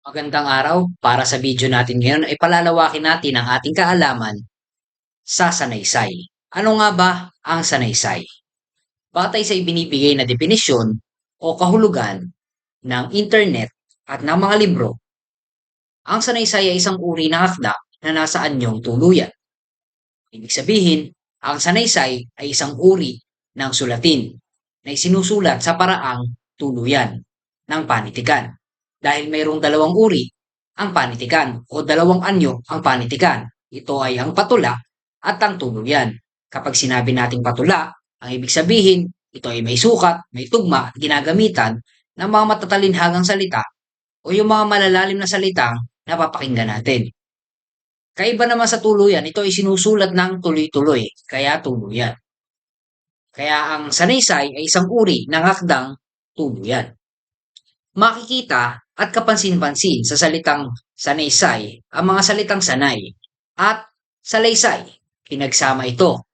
Magandang araw. Para sa video natin ngayon ay palalawakin natin ang ating kaalaman sa sanaysay. Ano nga ba ang sanaysay? Batay sa ibinibigay na definisyon o kahulugan ng internet at ng mga libro, ang sanaysay ay isang uri ng akda na nasa anyong tuluyan. Ibig sabihin, ang sanaysay ay isang uri ng sulatin na isinusulat sa paraang tuluyan ng panitikan. Dahil mayroong dalawang uri ang panitikan o dalawang anyo ang panitikan. Ito ay ang patula at ang tuluyan. Kapag sinabi nating patula, ang ibig sabihin, ito ay may sukat, may tugma at ginagamitan ng mga matatalinhagang salita o yung mga malalalim na salitang napapakinggan natin. Kaiba naman sa tuluyan, ito ay sinusulat ng tuloy-tuloy, kaya tuluyan. Kaya ang sanaysay ay isang uri ng akdang tuluyan. Makikita at kapansin-pansin sa salitang sanaysay ang mga salitang sanay at salaysay. Pinagsama ito.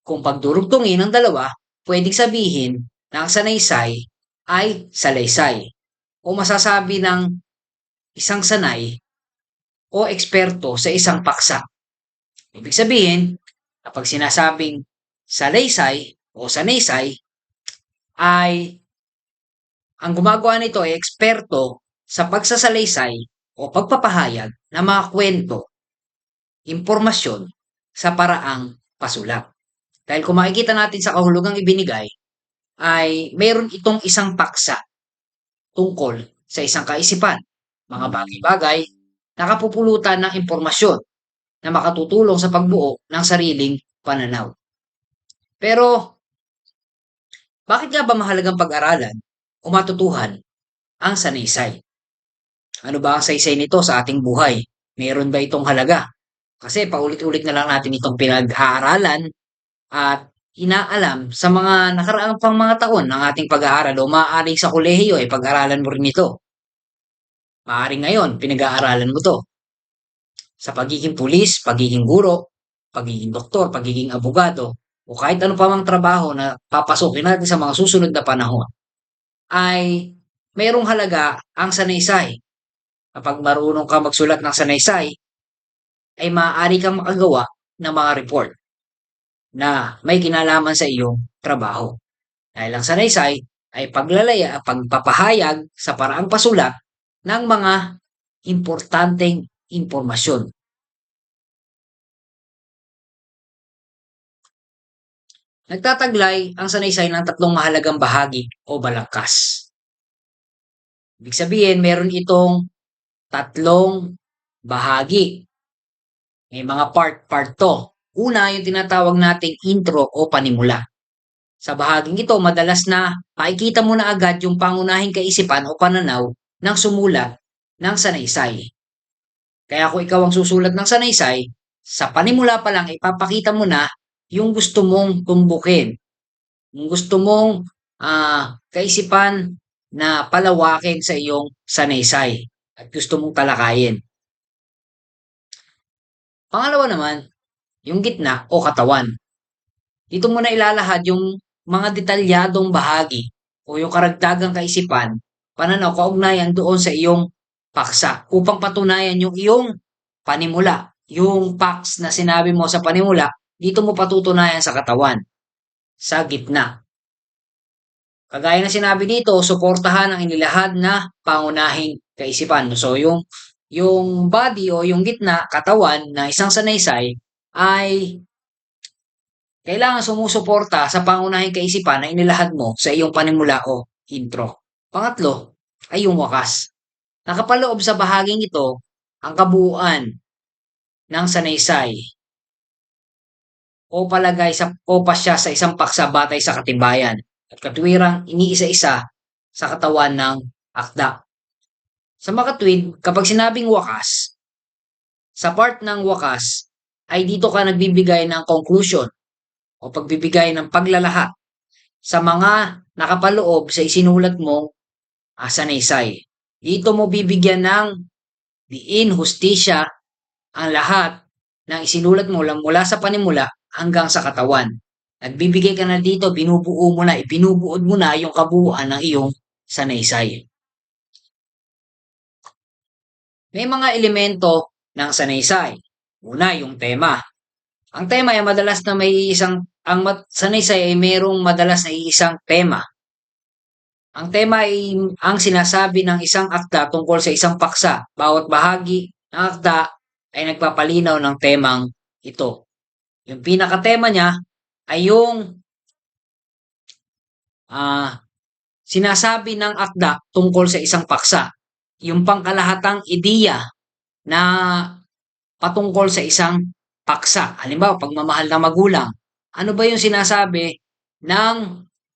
Kung pagdurugtungin ng dalawa, pwedeng sabihin na ang sanaysay ay salaysay o masasabi ng isang sanay o eksperto sa isang paksa. Ibig sabihin, kapag sinasabing salaysay o sanaysay, ay ang gumagawa nito ay eksperto sa pagsasalaysay o pagpapahayag ng mga kwento, impormasyon sa paraang pasulat. Dahil kung makikita natin sa kahulugang ibinigay, ay mayroon itong isang paksa tungkol sa isang kaisipan, mga bagay-bagay na kapupulutan ng impormasyon na makatutulong sa pagbuo ng sariling pananaw. Pero, bakit nga ba mahalagang pag-aralan o matutuhan ang sanaysay? Ano ba ang saysay nito sa ating buhay? Meron ba itong halaga? Kasi paulit-ulit na lang natin itong pinag-aaralan at inaalam sa mga nakaraang pang mga taon ng ating pag-aaral o maaaring sa kolehiyo ay pag-aralan mo rin ito. Maaaring ngayon, pinag-aaralan mo to. Sa pagiging pulis, pagiging guro, pagiging doktor, pagiging abogado, o kahit ano pa mang trabaho na papasukin natin sa mga susunod na panahon, ay mayroong halaga ang sanaysay. Kapag marunong ka magsulat ng sanaysay, ay maaari kang makagawa ng mga report na may kinalaman sa iyong trabaho. Dahil ang sanaysay ay paglalaya, pagpapahayag sa paraang pasulat ng mga importanteng impormasyon. Nagtataglay ang sanaysay ng tatlong mahalagang bahagi o balangkas. Ibig sabihin, meron itong tatlong bahagi. May mga part-part to. Una, yung tinatawag nating intro o panimula. Sa bahaging ito, madalas na makikita mo na agad yung pangunahing kaisipan o pananaw ng sumulat ng sanaysay. Kaya kung ikaw ang susulat ng sanaysay, sa panimula pa lang ipapakita mo na yung gusto mong tumbukin. Yung gusto mong uh, kaisipan na palawakin sa iyong sanaysay at gusto mong talakayin. Pangalawa naman, yung gitna o katawan. Dito mo na ilalahad yung mga detalyadong bahagi o yung karagdagang kaisipan, pananaw, kaugnayan doon sa iyong paksa upang patunayan yung iyong panimula. Yung paks na sinabi mo sa panimula, dito mo patutunayan sa katawan, sa gitna. Kagaya na sinabi dito, suportahan ang inilahad na pangunahing kaisipan. So yung yung body o yung gitna, katawan na isang sanaysay ay kailangan sumusuporta sa pangunahing kaisipan na inilahad mo sa iyong panimula o intro. Pangatlo ay yung wakas. Nakapaloob sa bahaging ito ang kabuuan ng sanaysay o palagay sa o pasya sa isang paksa batay sa katibayan at katwirang iniisa-isa sa katawan ng akda. Sa makatwid, kapag sinabing wakas, sa part ng wakas ay dito ka nagbibigay ng conclusion o pagbibigay ng paglalahat sa mga nakapaloob sa isinulat mo uh, sanaysay. Dito mo bibigyan ng diin, hustisya, ang lahat ng isinulat mo lang mula sa panimula hanggang sa katawan. Nagbibigay ka na dito, binubuo mo na, ibinubuod mo na yung kabuuan ng iyong sanaysay. May mga elemento ng sanaysay. Una, yung tema. Ang tema ay madalas na may isang, ang sanaysay ay mayroong madalas na isang tema. Ang tema ay ang sinasabi ng isang akda tungkol sa isang paksa. Bawat bahagi ng akda ay nagpapalinaw ng temang ito. Yung pinakatema niya ay yung uh, sinasabi ng akda tungkol sa isang paksa. Yung pangkalahatang ideya na patungkol sa isang paksa. Halimbawa, pagmamahal ng magulang. Ano ba yung sinasabi ng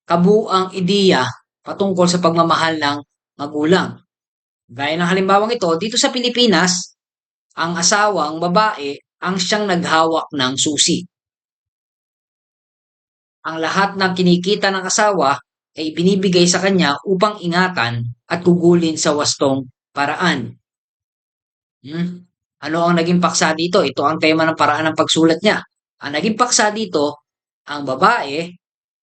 kabuang ideya patungkol sa pagmamahal ng magulang. Gaya ng halimbawang ito, dito sa Pilipinas, ang asawang babae ang siyang naghawak ng susi. Ang lahat ng kinikita ng asawa ay binibigay sa kanya upang ingatan at gugulin sa wastong paraan. Hmm? Ano ang naging paksa dito? Ito ang tema ng paraan ng pagsulat niya. Ang naging paksa dito, ang babae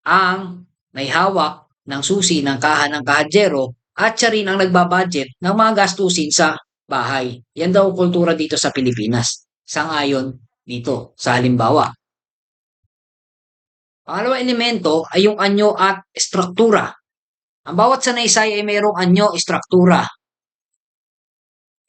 ang may hawak ng susi ng kahan ng kahadjero at siya rin ang nagbabudget ng mga gastusin sa bahay. Yan daw kultura dito sa Pilipinas. Sangayon dito sa halimbawa. Pangalawang elemento ay yung anyo at struktura. Ang bawat sanaysay ay mayroong anyo, struktura.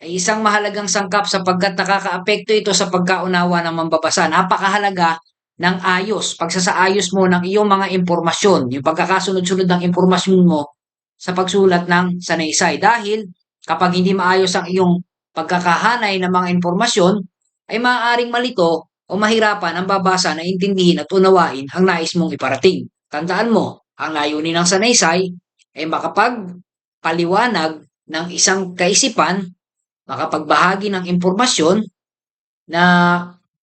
Ay isang mahalagang sangkap sapagkat nakakaapekto ito sa pagkaunawa ng mambabasa. Napakahalaga ng ayos, pagsasaayos mo ng iyong mga impormasyon, yung pagkakasunod-sunod ng impormasyon mo sa pagsulat ng sanaysay. Dahil kapag hindi maayos ang iyong pagkakahanay ng mga impormasyon, ay maaaring malito o mahirapan ang babasa na intindihin at unawain ang nais mong iparating. Tandaan mo, ang layunin ng sanaysay ay makapagpaliwanag ng isang kaisipan, makapagbahagi ng impormasyon na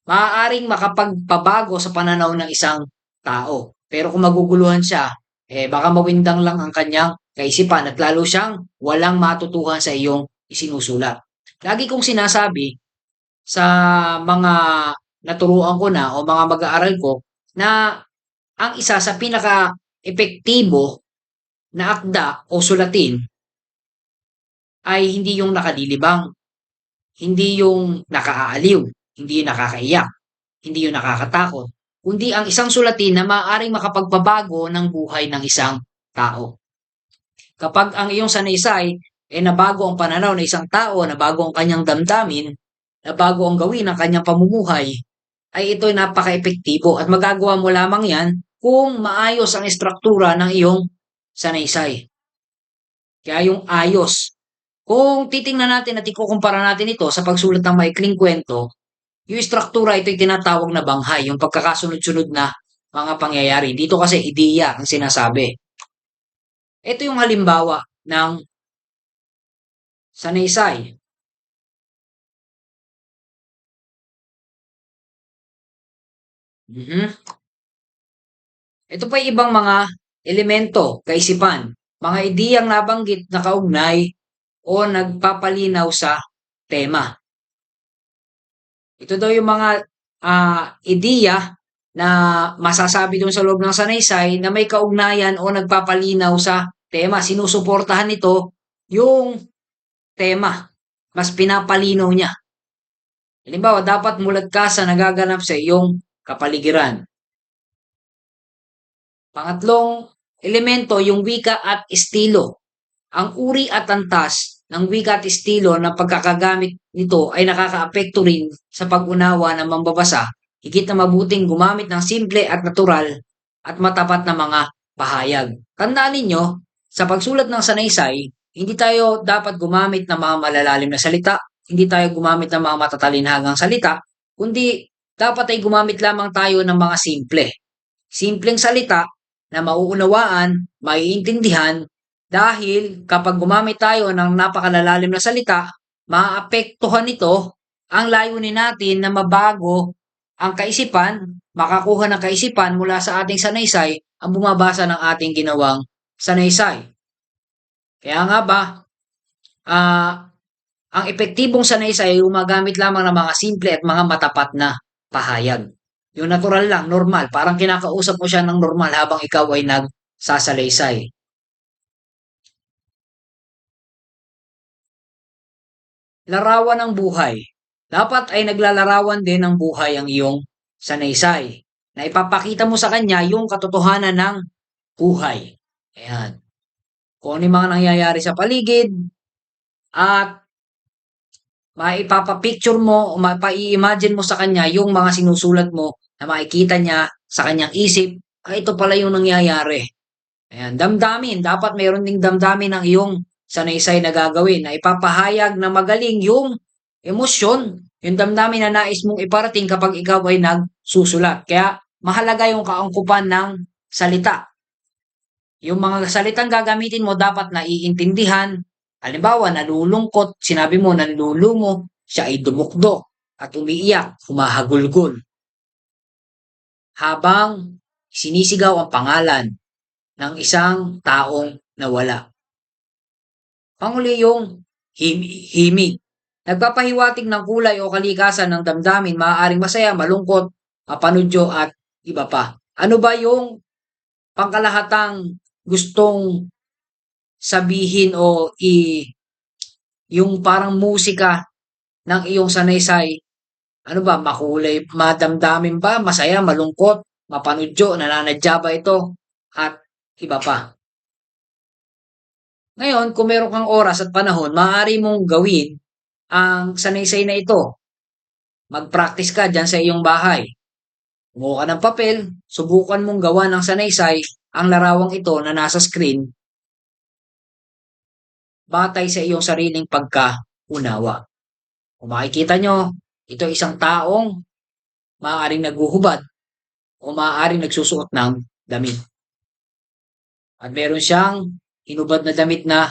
maaaring makapagpabago sa pananaw ng isang tao. Pero kung maguguluhan siya, eh baka mawindang lang ang kanyang kaisipan at lalo siyang walang matutuhan sa iyong isinusulat. Lagi kong sinasabi sa mga naturuan ko na o mga mag-aaral ko na ang isa sa pinaka-epektibo na akda o sulatin ay hindi yung nakadilibang, hindi yung nakaaaliw, hindi yun nakakaiyak, hindi yun nakakatakot, kundi ang isang sulatin na maaaring makapagpabago ng buhay ng isang tao. Kapag ang iyong sanaysay ay nabago ang pananaw ng isang tao, nabago ang kanyang damdamin, nabago ang gawin ng kanyang pamumuhay, ay ito'y napaka-epektibo at magagawa mo lamang yan kung maayos ang estruktura ng iyong sanaysay. Kaya yung ayos. Kung titingnan natin at ikukumpara natin ito sa pagsulat ng maikling kwento, yung struktura, ito'y tinatawag na banghay, yung pagkakasunod-sunod na mga pangyayari. Dito kasi ideya ang sinasabi. Ito yung halimbawa ng sanaysay. Mm-hmm. Ito pa ibang mga elemento, kaisipan, mga ideyang nabanggit na kaugnay o nagpapalinaw sa tema. Ito daw yung mga uh, ideya na masasabi doon sa loob ng sanaysay na may kaugnayan o nagpapalinaw sa tema. Sinusuportahan nito yung tema. Mas pinapalinaw niya. Halimbawa, dapat mulat ka sa nagaganap sa iyong kapaligiran. Pangatlong elemento, yung wika at estilo. Ang uri at antas ng wika at estilo na pagkakagamit nito ay nakakaapekto rin sa pag-unawa ng mambabasa, higit na mabuting gumamit ng simple at natural at matapat na mga pahayag. Tandaan ninyo, sa pagsulat ng sanaysay, hindi tayo dapat gumamit ng mga malalalim na salita, hindi tayo gumamit ng mga matatalinhagang salita, kundi dapat ay gumamit lamang tayo ng mga simple. Simpleng salita na mauunawaan, maiintindihan, dahil kapag gumamit tayo ng napakalalalim na salita, maapektuhan nito ang layunin natin na mabago ang kaisipan, makakuha ng kaisipan mula sa ating sanaysay ang bumabasa ng ating ginawang sanaysay. Kaya nga ba, uh, ang epektibong sanaysay ay umagamit lamang ng mga simple at mga matapat na pahayag. Yung natural lang, normal, parang kinakausap mo siya ng normal habang ikaw ay nagsasalaysay. larawan ng buhay. Dapat ay naglalarawan din ng buhay ang iyong sanaysay na ipapakita mo sa kanya yung katotohanan ng buhay. Ayan. Kung ano yung mga nangyayari sa paligid at maipapapicture mo o mapa-imagine mo sa kanya yung mga sinusulat mo na makikita niya sa kanyang isip, ah, ito pala yung nangyayari. Ayan, damdamin. Dapat mayroon ding damdamin ng iyong sanaysay na gagawin na ipapahayag na magaling yung emosyon, yung damdamin na nais mong iparating kapag ikaw ay nagsusulat. Kaya mahalaga yung kaangkupan ng salita. Yung mga salitang gagamitin mo dapat naiintindihan. Halimbawa, nalulungkot, sinabi mo nalulumo, siya ay dumukdok at umiiyak, humahagulgol. Habang sinisigaw ang pangalan ng isang taong nawala. Panguli yung him- himig. Nagpapahiwatig ng kulay o kalikasan ng damdamin, maaaring masaya, malungkot, mapanudyo at iba pa. Ano ba yung pangkalahatang gustong sabihin o i yung parang musika ng iyong sanaysay? Ano ba, makulay, madamdamin ba, masaya, malungkot, mapanudyo, nananadya ba ito? At iba pa. Ngayon, kung meron kang oras at panahon, maaari mong gawin ang sanaysay na ito. Mag-practice ka dyan sa iyong bahay. Kumuha ka ng papel, subukan mong gawa ng sanaysay ang larawang ito na nasa screen batay sa iyong sariling pagkaunawa. Kung makikita nyo, ito isang taong maaaring naguhubad o maaaring nagsusuot ng damit. At meron siyang hinubad na damit na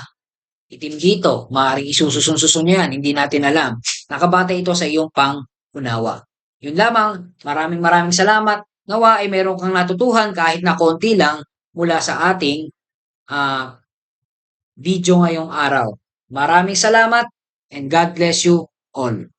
itim dito. Maaaring isususun-susun niya yan. Hindi natin alam. Nakabatay ito sa iyong pang-unawa. Yun lamang. Maraming maraming salamat. Nawa ay meron kang natutuhan kahit na konti lang mula sa ating uh, video ngayong araw. Maraming salamat and God bless you all.